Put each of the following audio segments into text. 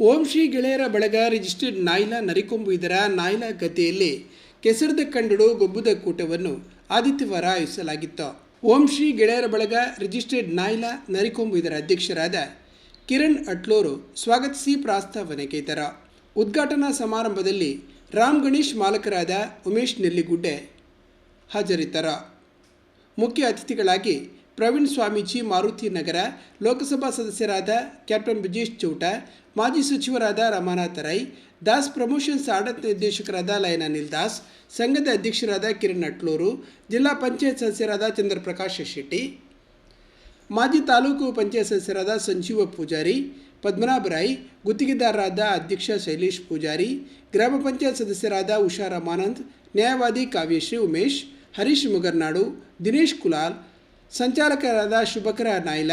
ಓಂ ಶ್ರೀ ಗೆಳೆಯರ ಬಳಗ ರಿಜಿಸ್ಟರ್ಡ್ ನಾಯ್ಲಾ ನರಿಕೊಂಬು ಇದರ ನಾಯ್ಲಾ ಕಥೆಯಲ್ಲಿ ಕೆಸರದ ಕಂಡಡು ಗೊಬ್ಬುದ ಕೂಟವನ್ನು ಆದಿತ್ಯವಾರ ಆಯೋಜಿಸಲಾಗಿತ್ತು. ಓಂ ಶ್ರೀ ಗೆಳೆಯರ ಬಳಗ ರಿಜಿಸ್ಟರ್ಡ್ ನಾಯ್ಲಾ ನರಿಕೊಂಬು ಇದರ ಅಧ್ಯಕ್ಷರಾದ ಕಿರಣ್ ಅಟ್ಲೋರು ಸ್ವಾಗತಿಸಿ ಪ್ರಾಸ್ತಾವನೆ ಕೈತರ ಉದ್ಘಾಟನಾ ಸಮಾರಂಭದಲ್ಲಿ ರಾಮ್ ಗಣೇಶ್ ಮಾಲಕರಾದ ಉಮೇಶ್ ನೆಲ್ಲಿಗುಡ್ಡೆ ಹಾಜರಿದ್ದರು. ಮುಖ್ಯ ಅತಿಥಿಗಳಾಗಿ ಪ್ರವೀಣ್ ಸ್ವಾಮೀಜಿ ಮಾರುತಿ ನಗರ ಲೋಕಸಭಾ ಸದಸ್ಯರಾದ ಕ್ಯಾಪ್ಟನ್ ಬ್ರಿಜೇಶ್ ಚೌಟ, ಮಾಜಿ ಸಚಿವರಾದ ರಮಾನಾಥ ರೈ, ದಾಸ್ ಪ್ರಮೋಷನ್ಸ್ ಆಡಳಿತ ನಿರ್ದೇಶಕರಾದ ಲಯನ ಅನಿಲ್ ದಾಸ್ ಸಂಘದ ಅಧ್ಯಕ್ಷರಾದ ಕಿರಣ್ ಅಟ್ಲೂರು, ಜಿಲ್ಲಾ ಪಂಚಾಯತ್ ಸದಸ್ಯರಾದ ಚಂದ್ರಪ್ರಕಾಶ್ ಶೆಟ್ಟಿ, ಮಾಜಿ ತಾಲೂಕು ಪಂಚಾಯತ್ ಸದಸ್ಯರಾದ ಸಂಜೀವ ಪೂಜಾರಿ, ಪದ್ಮನಾಭ ಗುತ್ತಿಗೆದಾರರಾದ ಅಧ್ಯಕ್ಷ ಶೈಲೇಶ್ ಪೂಜಾರಿ, ಗ್ರಾಮ ಪಂಚಾಯತ್ ಸದಸ್ಯರಾದ ಉಷಾ ರಮಾನಂದ್, ನ್ಯಾಯವಾದಿ ಕಾವ್ಯಶ್ರೀ ಉಮೇಶ್, ಹರೀಶ್ ಮುಗರ್ನಾಡು, ದಿನೇಶ್ ಕುಲಾಲ್ ಸಂಚಾಲಕರಾದ ಶುಭಕರ ನಾಯ್ಲ,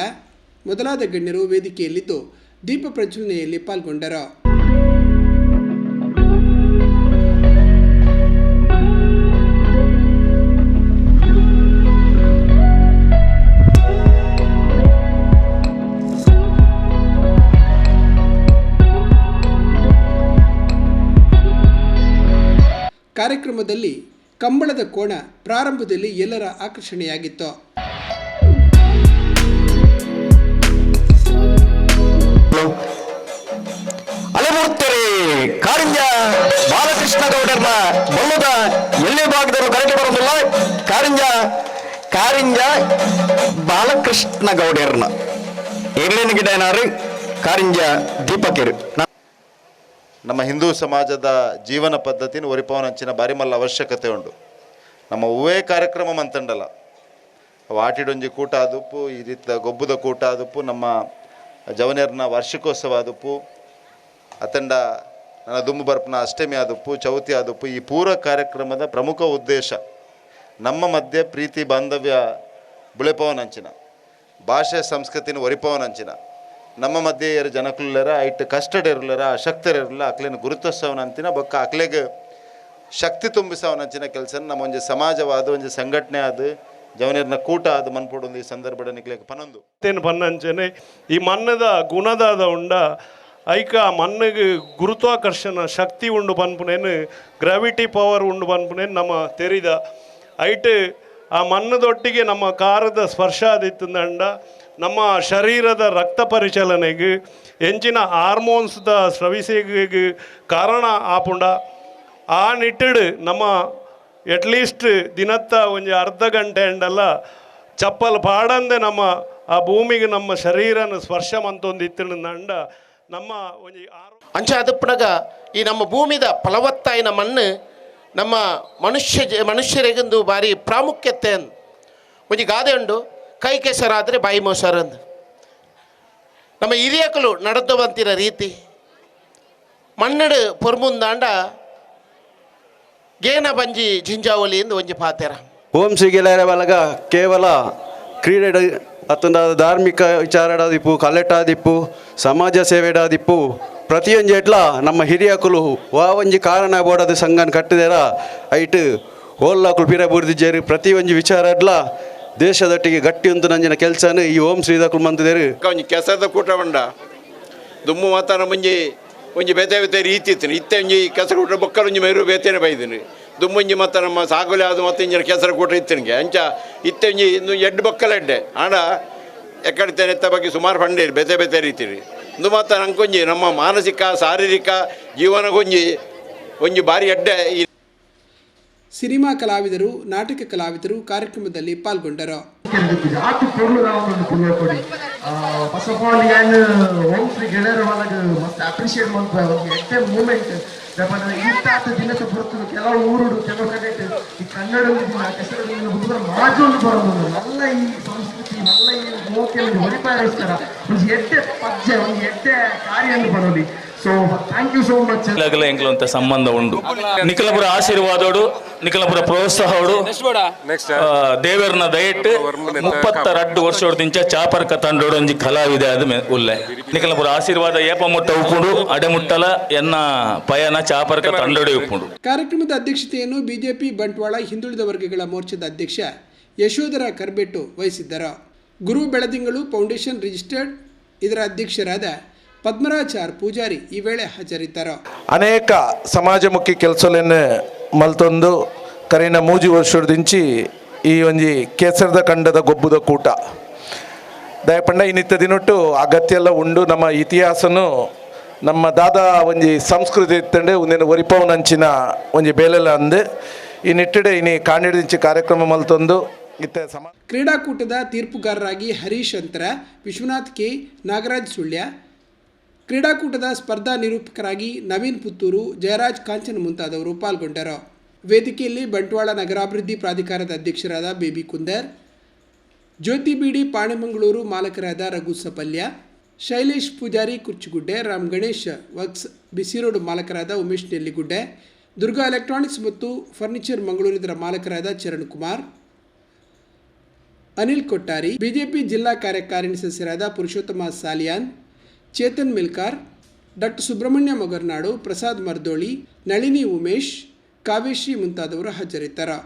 ಮೊದಲಾದ ಗಣ್ಯರು ವೇದಿಕೆಯಲ್ಲಿದ್ದು ದೀಪ ಪ್ರಜ್ವಲನೆಯಲ್ಲಿ ಪಾಲ್ಗೊಂಡರು. ಕಾರ್ಯಕ್ರಮದಲ್ಲಿ ಕಂಬಳದ ಕೋಣ ಪ್ರಾರಂಭದಲ್ಲಿ ಎಲ್ಲರ ಆಕರ್ಷಣೆಯಾಗಿತ್ತು. ಕಾರಿಂಜ ಬಾಲಕೃಷ್ಣ ಗೌಡರ್ನ ಬಲ್ಲದ ಎಲ್ಲೇ ಭಾಗದವರು ಕರೆಕ್ಟ್ ಬರೋದಿಲ್ಲ. ಕಾರಿಂಜ ಕಾರಿಂಜ ಬಾಲಕೃಷ್ಣ ಗೌಡರ್ನ. ಎರ್ಲಿನ ಗಿಡ ಏನಾರಿ ಕಾರಿಂಜ ದೀಪಕಿರು. ನಮ್ಮ ಹಿಂದೂ ಸಮಾಜದ ಜೀವನ ಪದ್ಧತಿನ ಒರಿಪವನಂಚಿನ ಬಾರಿಮಲ್ಲ ಅವಶ್ಯಕತೆ ಉಂಡು ನಮ್ಮ ಹೂವೇ ಕಾರ್ಯಕ್ರಮ ಅಂತಂಡಲ್ಲ ವಾಟಿಡೊಂಜಿ ಕೂಟ ಆದುಪ್ಪು, ಈ ರೀತಿಯ ಗೊಬ್ಬುದ ಕೂಟ ಆದುಪ್ಪು, ನಮ್ಮ ಜವನೇರ್ನ ವಾರ್ಷಿಕೋತ್ಸವ ಆದುಪ್ಪು, ಅತಂಡ ದುಂಬು ಬರ್ಪನ ಅಷ್ಟಮಿ ಆದುಪ್ಪು ಚೌತಿ ಆದುಪ್ಪು ಈ ಪೂರ ಕಾರ್ಯಕ್ರಮದ ಪ್ರಮುಖ ಉದ್ದೇಶ ನಮ್ಮ ಮಧ್ಯೆ ಪ್ರೀತಿ, ಬಾಂಧವ್ಯ ಬುಳೆಪವನಂಚಿನ ಭಾಷೆ, ಸಂಸ್ಕೃತಿನ ಒರಿಪವನಂಚಿನ ನಮ್ಮ ಮಧ್ಯೆ ಏರು ಜನಕುಲ್ಲರ ಐಟ್ ಕಷ್ಟಡ್ ಇರಲರ ಅಶಕ್ತರು ಇರಲಿಲ್ಲ ಅಕ್ಲೇನ ಗುರುತ್ವಸವನಂತಿನ ಬೊಕ್ಕ ಅಕ್ಲೆಗೆ ಶಕ್ತಿ ತುಂಬಿಸವನಂಚಿನ ಕೆಲಸ ನಮ್ಮ ಒಂದು ಸಮಾಜವಾದ ಒಂದು ಸಂಘಟನೆ ಆದ, ಜವನೀರ್ನ ಕೂಟ ಆದ ಮನ್ಪೊಡು ಈ ಸಂದರ್ಭ ನಿಕ್ಲೇಕ ಪನೊಂದು. ಪನ್ನಂಚನೆ ಈ ಮನ್ನದ ಗುಣದಾದ ಉಂಡ ಐಕ ಮಣ್ಣಿಗೆ ಗುರುತ್ವಾಕರ್ಷಣ ಶಕ್ತಿ ಉಂಡು ಪನ್ಪುನೇನು ಗ್ರಾವಿಟಿ ಪವರ್ ಉಂಡು ಪನ್ಪುನೇನು ನಮ್ಮ ತೆರಿದ. ಐಟ್ ಆ ಮಣ್ಣದೊಟ್ಟಿಗೆ ನಮ್ಮ ಕಾರದ ಸ್ಪರ್ಶ ಆದಿತ್ತಂಡ ನಮ್ಮ ಶರೀರದ ರಕ್ತ ಪರಿಚಲನೆಗೆ ಹೆಂಚಿನ ಹಾರ್ಮೋನ್ಸ್ದ ಸ್ರವಿಸಿಗೆ ಕಾರಣ ಆಪುಂಡ. ಆ ನಿಟ್ಟಿಡ್ ನಮ್ಮ ಎಟ್ಲೀಸ್ಟ್ ದಿನತ್ತ ಒಂಜಿ ಅರ್ಧ ಗಂಟೆ ಅಂಡಲ್ಲ, ಚಪ್ಪಲ್ ಪಾಡಂದೆ ನಮ್ಮ ಆ ಭೂಮಿಗೆ ನಮ್ಮ ಶರೀರನ ಸ್ಪರ್ಶ ಮಂತೊಂದು ಇತ್ತಿನಂಡ ನಮ್ಮ ಒಂಜಿ ಆರೋ ಅಂಚ ಅದಪ್ಪನಾಗ ಈ ನಮ್ಮ ಭೂಮಿದ ಫಲವತ್ತಾಯಿನ ಮಣ್ಣು ನಮ್ಮ ಮನುಷ್ಯ ಜ- ಮನುಷ್ಯರಿಗೊಂದು ಭಾರಿ ಪ್ರಾಮುಖ್ಯತೆ ಅಂದ್. ಒಂಜಿ ಗಾದೆ ಉಂಡು ಕೈ ಕೆಸರಾದರೆ ಬಾಯಿ ಮೋಸರ್ ಅಂದ್. ನಮ್ಮ ಹಿರಿಯಕಲು ನಡೆದು ಬಂತಿರ ರೀತಿ. ಮಣ್ಣಡು ಪೊರ್ಮುಂದಾಂಡ ಗೇನ ಬಂಜಿ ಜಿಂಜಾವಲಿ ಎಂದು ಒಂಜಿ ಪಾತೆರ. ಓಂ ಬಲಗ ಕೇವಲ ಕ್ರೀಡೆ ಅತ್ತೊಂದು ಧಾರ್ಮಿಕ ವಿಚಾರಡಾದಿಪ್ಪು ಕಲೆಟಾದಿಪ್ಪು ಸಮಾಜ ಸೇವೆಡಾದಿಪ್ಪು ಪ್ರತಿಯೊಂದು ಎಟ್ಲ ನಮ್ಮ ಹಿರಿಯಕುಲು ವಾವಂಜಿ ಕಾರಣ ಬೋಡದ ಸಂಘನ ಕಟ್ಟಿದೆರ ಐಟ್ ಓಲ್ಲಾಕುಲು ಪಿರ ಬುರ್ದಿದ್ದೇರು ಪ್ರತಿಯೊಂದು ವಿಚಾರ ಎಡ್ಲ ದೇಶದೊಟ್ಟಿಗೆ ಗಟ್ಟಿ ಒಂದು ನಂಜಿನ ಕೆಲಸನ ಈ ಓಂ ಶ್ರೀದಕುಲು ಮಂದಿದೇರು ಒಂಜಿ ಕೆಸದ ಕೂಟ ಉಂಡ ದುಮ್ಮು ಮಾತಾಡ ಮುಂಜಿ ಒಂಜಿ ಬೇತೆ ಬೇತೆ ರೀತಿ ಇತ್ತೆ. ಒಂಜಿ ಕೆಸ ಕೂಟ ಬೊಕ್ಕಲು ಒಂಜಿ ಮೈರು ಬೇತೇನೆ ಬೈದಿನಿ. ದುಮ್ಮುಂಜಿ ಮತ್ತು ನಮ್ಮ ಸಾಗುಲೆ ಅದು ಮತ್ತು ಇಂಜಿನ ಕೆಸರ ಕೂಟ ಇತ್ತಿನಿಗೆ. ಅಂಚ ಇತ್ತೆ ಒಂಜಿ ಇನ್ನು ಎಡ್ಡು ಬೊಕ್ಕಲ ಎಡ್ಡೆ ಆಂಡ ಎಕ್ಕಡಿತೇನೆ ಎತ್ತ ಬಗ್ಗೆ ಸುಮಾರು ಫಂಡೇರಿ ಬೇತೆ ಬೇತೆ ರೀತಿರಿ. ಇಂದು ಮಾತ ನಂಕೊಂಜಿ ನಮ್ಮ ಮಾನಸಿಕ ಶಾರೀರಿಕ ಜೀವನಗೊಂಜಿ ಒಂಜಿ ಬಾರಿ ಎಡ್ಡೆ ಈ ಸಿನಿಮಾ ಕಲಾವಿದರು ನಾಟಕ ಕಲಾವಿದರು ಕಾರ್ಯಕ್ರಮದಲ್ಲಿ ಪಾಲ್ಗೊಂಡರು. ಫಸ್ಟ್ ಆಫ್ ಆಲ್ ಏನು ಫ್ರೀ ಗೆಳೆಯರ ಒಳಗೆ ಮಸ್ತ್ ಅಪ್ರಿಷಿಯೇಟ್ ಮಾಡ್ತಾರೆ ಒಂದು ಎಟ್ಟೆ ಮೂಮೆಂಟ್ ಇಂಥ ದಿನಕ್ಕೆ ಬರ್ತದೆ ಕೆಲವು ಊರುಡು ಕೆಲವು ಕಡೆ ಈ ಕನ್ನಡ ಕೆಸರು ಹುಡುಗರ ಮಾಜೊಂದು ಬರೋದು. ನಲ್ಲ ಈ ಸಂಸ್ಕೃತಿ ನಲ್ಲ ಈ ಮೋಕೆಯಲ್ಲಿ ಹೊಡಿಪಾಯಿಸ್ತಾರ ಒಂದು ಎಟ್ಟೆ ಪಜ್ಜೆ ಒಂದು ಎಟ್ಟೆ ಕಾರ್ಯ Baroli so thank you so much ಇಲ್ಲಗಲ ಎಂಕ್ಲಂತ ಸಂಬಂಧ ಉಂಡು ನಿಖಲಪುರ ಆಶೀರ್ವಾದೋಡು ನಿಖಲಪುರ ಪ್ರೋತ್ಸಾಹೋಡು ಆ, ದೇವರನ ದಯಟ್ ಮುಪ್ಪತ್ತ ರಡ್ಡು ವರ್ಷೋಡ್ದಿಂಚ ಚಾಪರ್ಕ ತಂಡೋಡು ಒಂಜಿ ಕಲಾವಿದೆ ಅದು ಉಲ್ಲೆ. ನಿಖಲಪುರ ಆಶೀರ್ವಾದ ಏಪ ಮುಟ್ಟ ಉಪ್ಪುಂಡು ಅಡೆಮುಟ್ಟಲ ಎನ್ನ ಪಯನ ಚಾಪರ್ಕ ತಂಡೋಡೆ ಉಪ್ಪುಂಡು. ಕಾರ್ಯಕ್ರಮದ ಅಧ್ಯಕ್ಷತೆಯನ್ನು ಬಿಜೆಪಿ ಬಂಟ್ವಾಳ ಹಿಂದುಳಿದ ವರ್ಗಗಳ ಮೋರ್ಚಾದ ಅಧ್ಯಕ್ಷ ಯಶೋಧರ ಕರ್ಬೆಟ್ಟು ವಹಿಸಿದ್ದರು. ಗುರು ಬೆಳದಿಂಗಳು ಫೌಂಡೇಶನ್ ರಿಜಿಸ್ಟರ್ಡ್ ಇದರ ಅಧ್ಯಕ್ಷರಾದ ಪದ್ಮರಾಜ್ ಆರ್ ಪೂಜಾರಿ ಈ ವೇಳೆ ಹಾಜರಿದ್ದರು. ಅನೇಕ ಸಮಾಜಮುಖಿ ಕೆಲಸಗಳನ್ನು ಮಲ್ತೊಂದು ಕರೀನ ಮೂಜಿ ವರ್ಷದಿಂಚಿ ಈ ಒಂಜಿ ಕೇಸರದ ಖಂಡದ ಗೊಬ್ಬುದ ಕೂಟ. ದಯಪಂಡ ಈ ನಿತ್ಯ ದಿನೊಟ್ಟು ಅಗತ್ಯ ಎಲ್ಲ ಉಂಡು. ನಮ್ಮ ಇತಿಹಾಸನು ನಮ್ಮ ದಾದ ಒಂಜಿ ಸಂಸ್ಕೃತಿ ಇತ್ತಂಡೆ ಒಂದಿನ ಒರಿಪವನಂಚಿನ ಒಂಜಿ ಬೇಲೆಲ್ಲ ಅಂದು. ಈ ನಿಟ್ಟಡೆ ಇನಿ ಕಾಂಡಿಡಿಂಚಿ ಕಾರ್ಯಕ್ರಮ ಮಲ್ತೊಂದು. ಕ್ರೀಡಾಕೂಟದ ತೀರ್ಪುಗಾರರಾಗಿ ಹರೀಶ್ ಅಂತರ ವಿಶ್ವನಾಥ್ ಕೆ ನಾಗರಾಜ್ ಸುಳ್ಯ ಕ್ರೀಡಾಕೂಟದ ಸ್ಪರ್ಧಾ ನಿರೂಪಕರಾಗಿ ನವೀನ್ ಪುತ್ತೂರು, ಜಯರಾಜ್ ಕಾಂಚನ್ ಮುಂತಾದವರು ಪಾಲ್ಗೊಂಡರು. ವೇದಿಕೆಯಲ್ಲಿ ಬಂಟ್ವಾಳ ನಗರಾಭಿವೃದ್ಧಿ ಪ್ರಾಧಿಕಾರದ ಅಧ್ಯಕ್ಷರಾದ ಬೇಬಿ ಕುಂದರ್, ಜ್ಯೋತಿ ಬೀಡಿ ಪಾಣೆಮಂಗಳೂರು ಮಾಲಕರಾದ ರಘು ಸಪಲ್ಯ, ಶೈಲೇಶ್ ಪೂಜಾರಿ ಕುರ್ಚುಗುಡ್ಡೆ, ರಾಮ್ ಗಣೇಶ್ ವಕ್ಸ್ ಬಿಸಿರೋಡು ಮಾಲಕರಾದ ಉಮೇಶ್ ನೆಲ್ಲಿಗುಡ್ಡೆ, ದುರ್ಗಾ ಎಲೆಕ್ಟ್ರಾನಿಕ್ಸ್ ಮತ್ತು ಫರ್ನಿಚರ್ ಮಂಗಳೂರಿದರ ಮಾಲಕರಾದ ಚರಣ್ ಕುಮಾರ್, ಅನಿಲ್ ಕೊಟ್ಟಾರಿ, ಬಿಜೆಪಿ ಜಿಲ್ಲಾ ಕಾರ್ಯಕಾರಿಣಿ ಸದಸ್ಯರಾದ ಪುರುಷೋತ್ತಮ ಸಾಲಿಯಾನ್ ಚೇತನ್ ಮಿಲ್ಕಾರ್ ಡಾಕ್ಟರ್ ಸುಬ್ರಹ್ಮಣ್ಯ ಮೊಗರ್ನಾಡು ಪ್ರಸಾದ್ ಮರ್ದೋಳಿ ನಳಿನಿ ಉಮೇಶ್ ಕಾವ್ಯಶ್ರೀ ಮುಂತಾದವರು ಹಾಜರಿದ್ದರು.